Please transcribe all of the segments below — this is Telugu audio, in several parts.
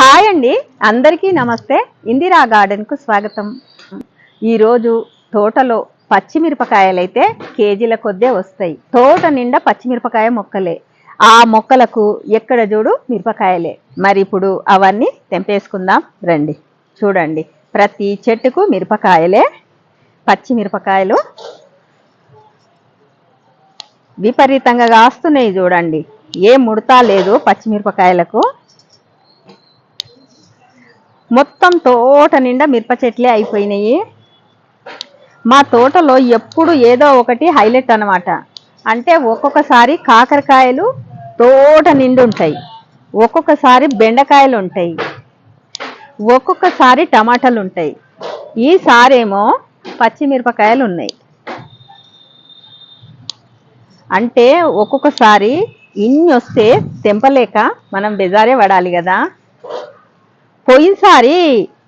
హాయ్ అండి. అందరికీ నమస్తే. ఇందిరా గార్డెన్కు స్వాగతం. ఈరోజు తోటలో పచ్చిమిరపకాయలైతే కేజీల కొద్దే వస్తాయి. తోట నిండా పచ్చిమిరపకాయ మొక్కలే. ఆ మొక్కలకు ఎక్కడ చూడు మిరపకాయలే. మరి ఇప్పుడు అవన్నీ తెంపేసుకుందాం. రండి. చూడండి. ప్రతి చెట్టుకు మిరపకాయలే. పచ్చిమిరపకాయలు విపరీతంగా కాస్తున్నాయి చూడండి. ఏ ముడతా లేదు పచ్చిమిరపకాయలకు. మొత్తం తోట నిండా మిరప చెట్లే అయిపోయినాయి. మా తోటలో ఎప్పుడు ఏదో ఒకటి హైలైట్ అన్నమాట. అంటే ఒక్కొక్కసారి కాకరకాయలు తోట నిండు ఉంటాయి. ఒక్కొక్కసారి బెండకాయలు ఉంటాయి. ఒక్కొక్కసారి టమాటాలు ఉంటాయి. ఈసారేమో పచ్చిమిరపకాయలు ఉన్నాయి. అంటే ఒక్కొక్కసారి ఇన్ని వస్తే తెంపలేక మనం బెజారే పడాలి కదా. పోయినసారి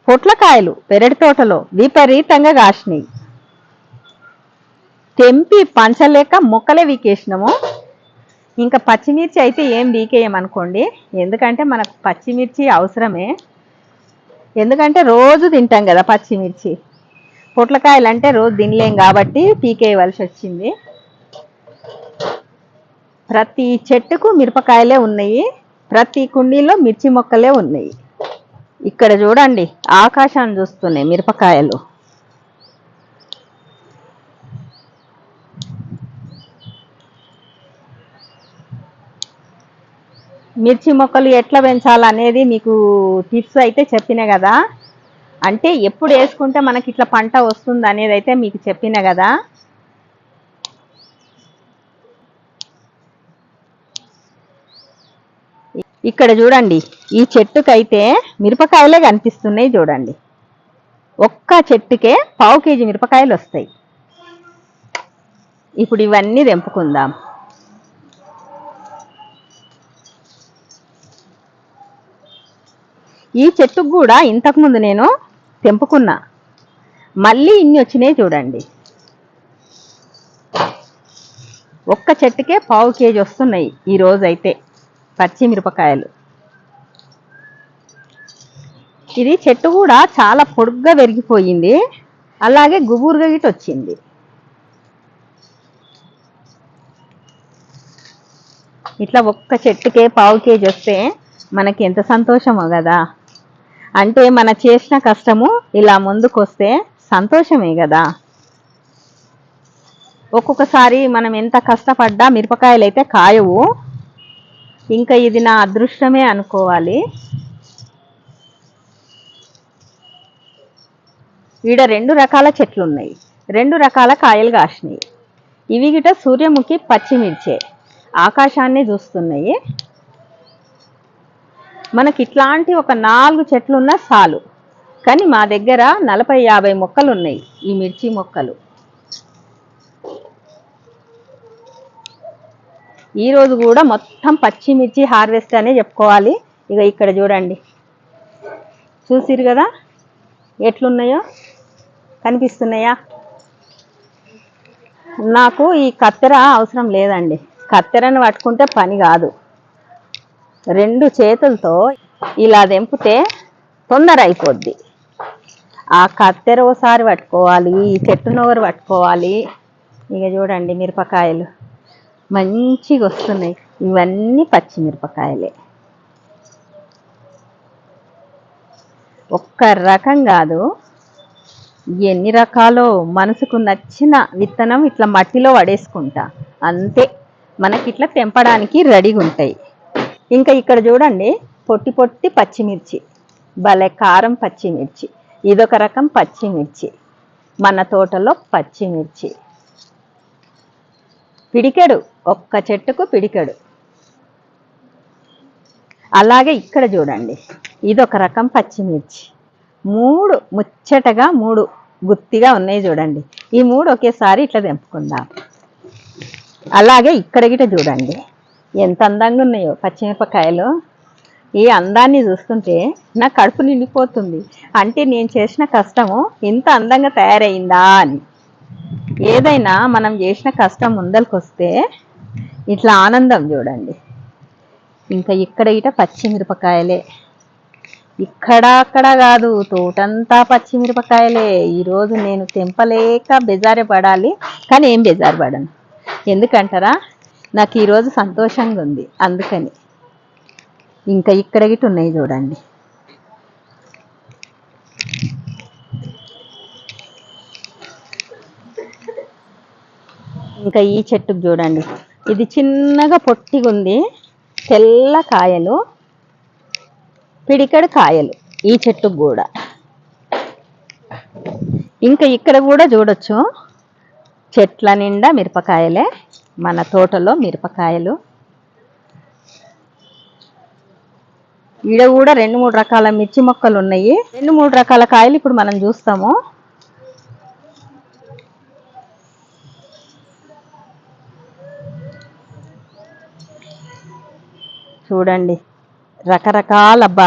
పొట్లకాయలు పెరటి తోటలో విపరీతంగా కాసినాయి. తెంపి పంచలేక మొక్కలే వీకేసినాము. ఇంకా పచ్చిమిర్చి అయితే ఏం వీకేయమనుకోండి. ఎందుకంటే మనకు పచ్చిమిర్చి అవసరమే. ఎందుకంటే రోజు తింటాం కదా పచ్చిమిర్చి. పొట్లకాయలు అంటే రోజు తినలేం కాబట్టి పీకేయవలసి వచ్చింది. ప్రతి చెట్టుకు మిరపకాయలే ఉన్నాయి. ప్రతి కుండీలో మిర్చి మొక్కలే ఉన్నాయి. ఇక్కడ చూడండి ఆకాశాన్ని చూస్తున్నాయి మిరపకాయలు. మిర్చి మొక్కలు ఎట్లా పెంచాలనేది మీకు టిప్స్ అయితే చెప్పిన కదా. అంటే ఎప్పుడు వేసుకుంటే మనకి ఇట్లా పంట వస్తుంది అనేది అయితే మీకు చెప్పిన కదా. ఇక్కడ చూడండి ఈ చెట్టుకైతే మిరపకాయలే కనిపిస్తున్నాయి చూడండి. ఒక్క చెట్టుకే పావు కేజీ మిరపకాయలు వస్తాయి. ఇప్పుడు ఇవన్నీ తెంపుకుందాం. ఈ చెట్టుకు కూడా ఇంతకుముందు నేను తెంపుకున్నా. మళ్ళీ ఇన్ని వచ్చినాయి చూడండి. ఒక్క చెట్టుకే పావు కేజీ వస్తున్నాయి ఈ పచ్చిమిరపకాయలు ఇది చెట్టు కూడా చాలా పొడుగ్గా పెరిగిపోయింది అలాగే గుబురుగా గిట్ వచ్చింది. ఇట్లా ఒక్క చెట్టుకే పావు కేజీ వస్తే మనకి ఎంత సంతోషమో కదా. అంటే మన చేసిన కష్టము ఇలా ముందుకొస్తే సంతోషమే కదా. ఒక్కొక్కసారి మనం ఎంత కష్టపడ్డా మిరపకాయలు అయితే కాయవు. ఇంకా ఇది నా అదృష్టమే అనుకోవాలి. ఈడ రెండు రకాల చెట్లు ఉన్నాయి రెండు రకాల కాయలు కాసినాయి. ఇవి గిట సూర్యముఖి పచ్చిమిర్చే ఆకాశాన్ని చూస్తున్నాయి. మనకి ఇట్లాంటి ఒక నాలుగు చెట్లున్న సాలు. చాలు కానీ మా దగ్గర నలభై యాభై మొక్కలు ఉన్నాయి ఈ మిర్చి మొక్కలు. ఈరోజు కూడా మొత్తం పచ్చిమిర్చి హార్వెస్ట్ అనే చెప్పుకోవాలి. ఇక ఇక్కడ చూడండి. చూసిరు కదా? ఎట్లున్నాయో? కనిపిస్తున్నాయా? నాకు ఈ కత్తెర అవసరం లేదండి. కత్తెరను పట్టుకుంటే పని కాదు. రెండు చేతులతో ఇలా తెంపితే తొందర అయిపోద్ది. ఆ కత్తెర ఒకసారి పట్టుకోవాలి ఈ చెట్టు నోరు పట్టుకోవాలి. ఇక చూడండి మిరపకాయలు. మంచిగా వస్తున్నాయి. ఇవన్నీ పచ్చిమిరపకాయలే. ఒక్క రకం కాదు. ఎన్ని రకాలో మనసుకు నచ్చిన విత్తనం ఇట్లా మట్టిలో పడేసుకుంటా అంతే. మనకి ఇట్లా తెంపడానికి రెడీగా ఉంటాయి ఇంకా ఇక్కడ చూడండి పొట్టి పొట్టి పచ్చిమిర్చి. భలే కారం పచ్చిమిర్చి. ఇదొక రకం పచ్చిమిర్చి. మన తోటలో పచ్చిమిర్చి. పిడికెడు. ఒక్క చెట్టుకు పిడికెడు. అలాగే ఇక్కడ చూడండి ఇదొక రకం పచ్చిమిర్చి. మూడు ముచ్చటగా మూడు గుత్తిగా ఉన్నాయి చూడండి. ఈ మూడు ఒకేసారి ఇట్లా తెంపుకుందాం. అలాగే ఇక్కడ గిట చూడండి. ఎంత అందంగా ఉన్నాయో పచ్చిమిరపకాయలు. ఈ అందాన్ని చూస్తుంటే నా కడుపు నిండిపోతుంది. అంటే నేను చేసిన కష్టము ఇంత అందంగా తయారైందా అని. ఏదైనా మనం చేసిన కష్టం ముందరికి వస్తే ఇట్లా ఆనందం చూడండి. ఇంకా ఇక్కడ ఇట పచ్చిమిరపకాయలే. ఇక్కడ అక్కడ కాదు తోటంతా పచ్చిమిరపకాయలే. ఈరోజు నేను తెంపలేక బెజారే పడాలి కానీ ఏం బెజారు పడను. ఎందుకంటారా? నాకు ఈరోజు సంతోషంగా ఉంది అందుకని. ఇంకా ఇక్కడ గిట్ట ఉన్నాయి చూడండి. ఇంకా ఈ చెట్టుకు చూడండి. ఇది చిన్నగా పొట్టిగా ఉంది తెల్ల కాయలు. పిడికడు కాయలు ఈ చెట్టుకు కూడా ఇంకా ఇక్కడ కూడా చూడొచ్చు చెట్ల నిండా మిరపకాయలే మన తోటలో మిరపకాయలు. ఈడ కూడా రెండు మూడు రకాల మిర్చి మొక్కలు ఉన్నాయి రెండు మూడు రకాల కాయలు ఇప్పుడు మనం చూస్తాము చూడండి. రకరకాల అబ్బా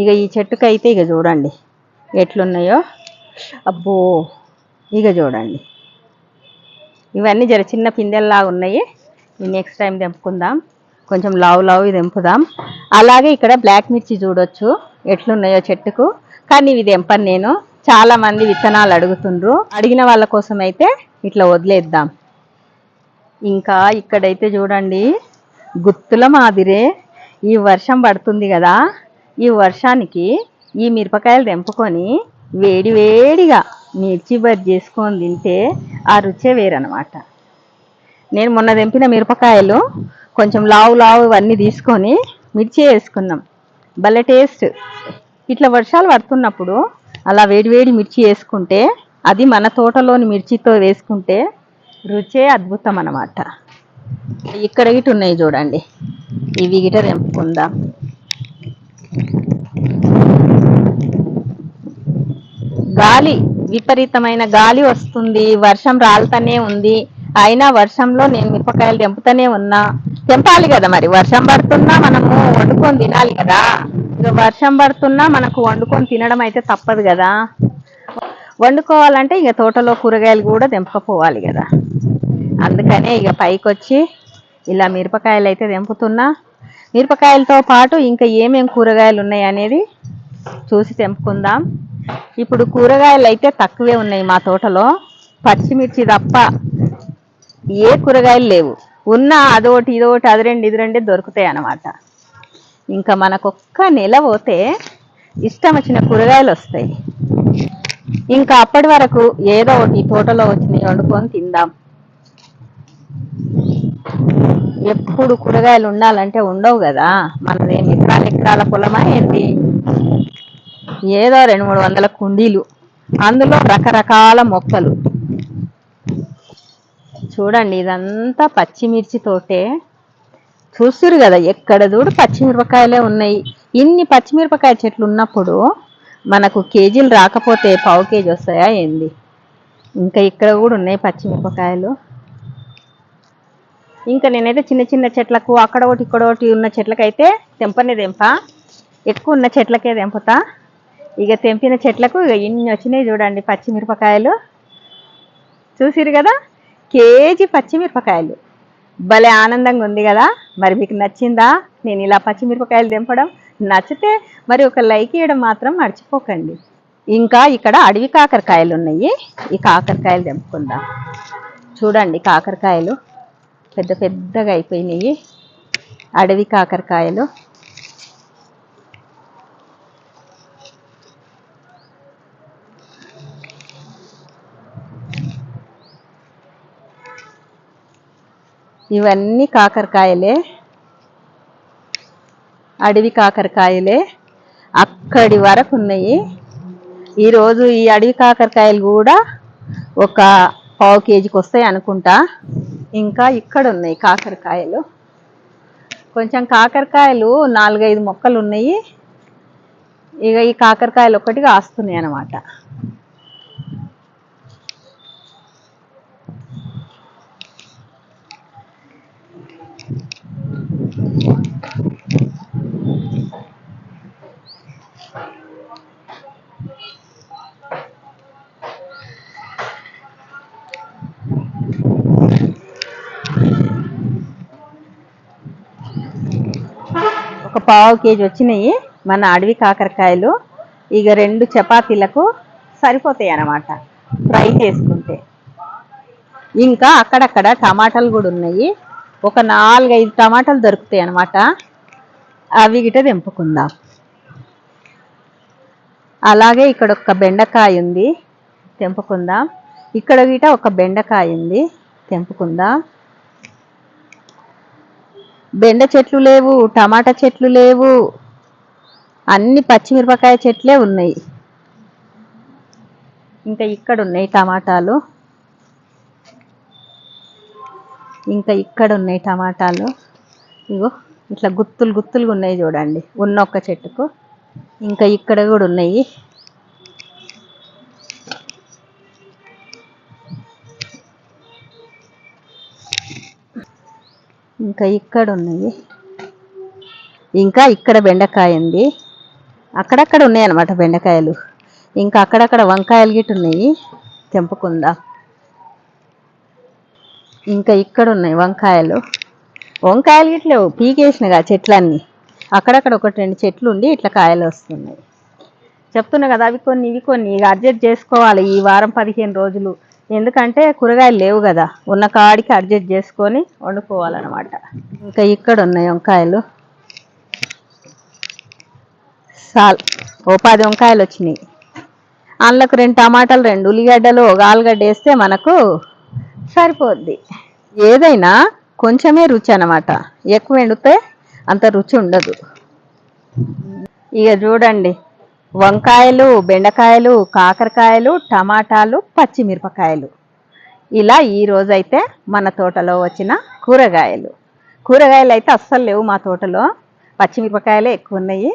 ఇక ఈ చెట్టుకైతే అయితే ఇక చూడండి ఎట్లున్నాయో. అబ్బో ఇక చూడండి. ఇవన్నీ జర చిన్న పిందెల్లా ఉన్నాయి. నెక్స్ట్ టైం తెంపుకుందాం. కొంచెం లావు లావు తెంపుదాం. అలాగే ఇక్కడ బ్లాక్ మిర్చి చూడొచ్చు ఎట్లున్నాయో చెట్టుకు. కానీ ఇవి తెంపను నేను. చాలామంది విత్తనాలు అడుగుతుండ్రు. అడిగిన వాళ్ళ కోసం అయితే ఇట్లా వదిలేద్దాం. ఇంకా ఇక్కడైతే చూడండి గుత్తుల మాదిరే ఈ వర్షం పడుతుంది కదా. ఈ వర్షానికి ఈ మిరపకాయలు తెంపుకొని వేడి వేడిగా మిర్చి బజ్జి చేసుకొని తింటే ఆ రుచే వేరనమాట నేను మొన్న తెంపిన మిరపకాయలు కొంచెం లావు లావు ఇవన్నీ తీసుకొని మిర్చి వేసుకున్నాం. భలే టేస్ట్. ఇట్లా వర్షాలు పడుతున్నప్పుడు అలా వేడివేడి మిర్చి వేసుకుంటే అది మన తోటలోని మిర్చితో వేసుకుంటే రుచే అద్భుతం అన్నమాట ఇక్కడ ఇటు ఉన్నాయి చూడండి. ఇవి గిట తెంపుకుందాం. గాలి విపరీతమైన గాలి వస్తుంది వర్షం రాలుతూనే ఉంది. అయినా వర్షంలో నేను మిరపకాయలు తెంపుతూనే ఉన్నా. తెంపాలి కదా మరి వర్షం పడుతున్నా మనము వండుకొని తినాలి కదా. ఇక వర్షం పడుతున్నా మనకు వండుకొని తినడం అయితే తప్పదు కదా. వండుకోవాలంటే ఇక తోటలో కూరగాయలు కూడా తెంపకపోవాలి కదా. అందుకనే ఇక పైకి వచ్చి ఇలా మిరపకాయలు అయితే తెంపుతున్నా. మిరపకాయలతో పాటు ఇంకా ఏమేం కూరగాయలు ఉన్నాయి అనేది చూసి తెంపుకుందాం. ఇప్పుడు కూరగాయలు అయితే తక్కువే ఉన్నాయి మా తోటలో. పచ్చిమిర్చి తప్ప ఏ కూరగాయలు లేవు. ఉన్నా అదొకటి ఇదొకటి అది రెండు ఇది రెండే దొరుకుతాయి అన్నమాట. ఇంకా మనకొక్క నెల పోతే ఇష్టం వచ్చిన కూరగాయలు వస్తాయి. ఇంకా అప్పటి వరకు ఏదో ఒకటి తోటలో వచ్చినాయి వండుకొని తిందాం. ఎప్పుడు కూరగాయలు ఉండాలంటే ఉండవు కదా. మనదేం ఎకరాల ఎకరాల పొలమా ఏంటి ఏదో రెండు మూడు వందల కుండీలు. అందులో రకరకాల మొక్కలు. చూడండి ఇదంతా పచ్చిమిర్చి తోటే. చూస్తురు కదా ఎక్కడ చూడు పచ్చిమిరపకాయలే ఉన్నాయి. ఇన్ని పచ్చిమిరపకాయ చెట్లు ఉన్నప్పుడు మనకు కేజీలు రాకపోతే పావు కేజీ వస్తాయా ఏంది? ఇంకా ఇక్కడ కూడా ఉన్నాయి పచ్చిమిరపకాయలు. ఇంకా నేనైతే చిన్న చిన్న చెట్లకు అక్కడ ఒకటి ఇక్కడ ఒకటి ఉన్న చెట్లకైతే తెంపనే తెంప. ఎక్కువ ఉన్న చెట్లకే తెంపుతా. ఇక తెంపిన చెట్లకు ఇక ఇన్ని వచ్చినాయి చూడండి పచ్చిమిరపకాయలు. చూసిరు కదా? కేజీ పచ్చిమిరపకాయలు. భలే ఆనందంగా ఉంది కదా? మరి మీకు నచ్చిందా? నేను ఇలా పచ్చిమిరపకాయలు తెంపడం నచ్చితే మరి ఒక లైక్ ఇవ్వడం మాత్రం మర్చిపోకండి. ఇంకా ఇక్కడ అడవి కాకరకాయలు ఉన్నాయి. ఈ కాకరకాయలు తెంపుకుందాం. చూడండి కాకరకాయలు. పెద్ద పెద్దగా అయిపోయినాయి. అడవి కాకరకాయలు. ఇవన్నీ కాకరకాయలే. అడవి కాకరకాయలే. అక్కడి వరకు ఉన్నాయి. ఈరోజు ఈ అడవి కాకరకాయలు కూడా ఒక పావు కేజీకి వస్తాయి అనుకుంటా. ఇంకా ఇక్కడ ఉన్నాయి కాకరకాయలు. కొంచెం కాకరకాయలు నాలుగైదు మొక్కలు ఉన్నాయి ఇక ఈ కాకరకాయలు ఒకటి కాస్తున్నాయి అన్నమాట ఒక పావు కేజీ వచ్చినాయి మన అడవి కాకరకాయలు. ఇక రెండు చపాతీలకు సరిపోతాయి అన్నమాట. ఫ్రై చేసుకుంటే. ఇంకా అక్కడక్కడ టమాటాలు కూడా ఉన్నాయి. ఒక నాలుగైదు టమాటాలు దొరుకుతాయి అన్నమాట. అవి గిట తెంపుకుందాం. అలాగే ఇక్కడ ఒక బెండకాయ ఉంది. తెంపుకుందాం. ఇక్కడ గిట ఒక బెండకాయ ఉంది. తెంపుకుందాం. బెండ చెట్లు లేవు టమాటా చెట్లు లేవు అన్ని పచ్చిమిరపకాయ చెట్లే ఉన్నాయి. ఇంకా ఇక్కడ ఉన్నాయి టమాటాలు. ఇంకా ఇక్కడ ఉన్నాయి టమాటాలు. ఇగో ఇట్లా గుత్తులు గుత్తులుగా ఉన్నాయి చూడండి ఉన్న ఒక్క చెట్టుకు. ఇంకా ఇక్కడ కూడా ఉన్నాయి. ఇంకా ఇక్కడ ఉన్నాయి ఇంకా ఇక్కడ బెండకాయ ఉంది. అక్కడక్కడ ఉన్నాయి అన్నమాట బెండకాయలు. ఇంకా అక్కడక్కడ వంకాయలు గిట్ట ఉన్నాయి. తెంపకుండా. ఇంకా ఇక్కడ ఉన్నాయి వంకాయలు. వంకాయలు గిట్లేవు పీకేసినగా చెట్లన్నీ. అక్కడక్కడ ఒకటి రెండు చెట్లు ఉండి ఇట్లా కాయలు వస్తున్నాయి. చెప్తున్నా కదా అవి కొన్ని ఇవి కొన్ని. ఇక అడ్జస్ట్ చేసుకోవాలి ఈ వారం పదిహేను రోజులు. ఎందుకంటే కూరగాయలు లేవు కదా. ఉన్న కాడికి అడ్జస్ట్ చేసుకొని వండుకోవాలన్నమాట. ఇంకా ఇక్కడ ఉన్నాయి వంకాయలు. సాల్ ఓ పది వంకాయలు వచ్చినాయి. అందులోకి రెండు టమాటాలు రెండు ఉల్లిగడ్డలు ఒక ఆలుగడ్డ వేస్తే మనకు సరిపోద్ది. ఏదైనా కొంచెమే రుచి అన్నమాట. ఎక్కువ ఎండితే అంత రుచి ఉండదు. ఇక చూడండి. వంకాయలు బెండకాయలు కాకరకాయలు టమాటాలు పచ్చిమిరపకాయలు. ఇలా ఈ రోజైతే మన తోటలో వచ్చిన కూరగాయలు. కూరగాయలు అయితే అస్సలు లేవు మా తోటలో. పచ్చిమిరపకాయలే ఎక్కువ ఉన్నాయి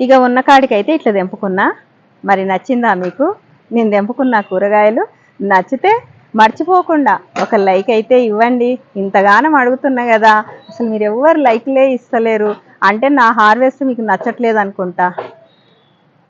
ఇక ఉన్న కాడికైతే ఇట్లా తెంపుకున్నా. మరి నచ్చిందా మీకు? నేను తెంపుకున్న కూరగాయలు నచ్చితే మర్చిపోకుండా ఒక లైక్ అయితే ఇవ్వండి. ఇంతగానం అడుగుతున్నా కదా. అసలు మీరు ఎవరు లైక్లే ఇస్తలేరు. అంటే నా హార్వెస్ట్ మీకు నచ్చట్లేదు అనుకుంటా.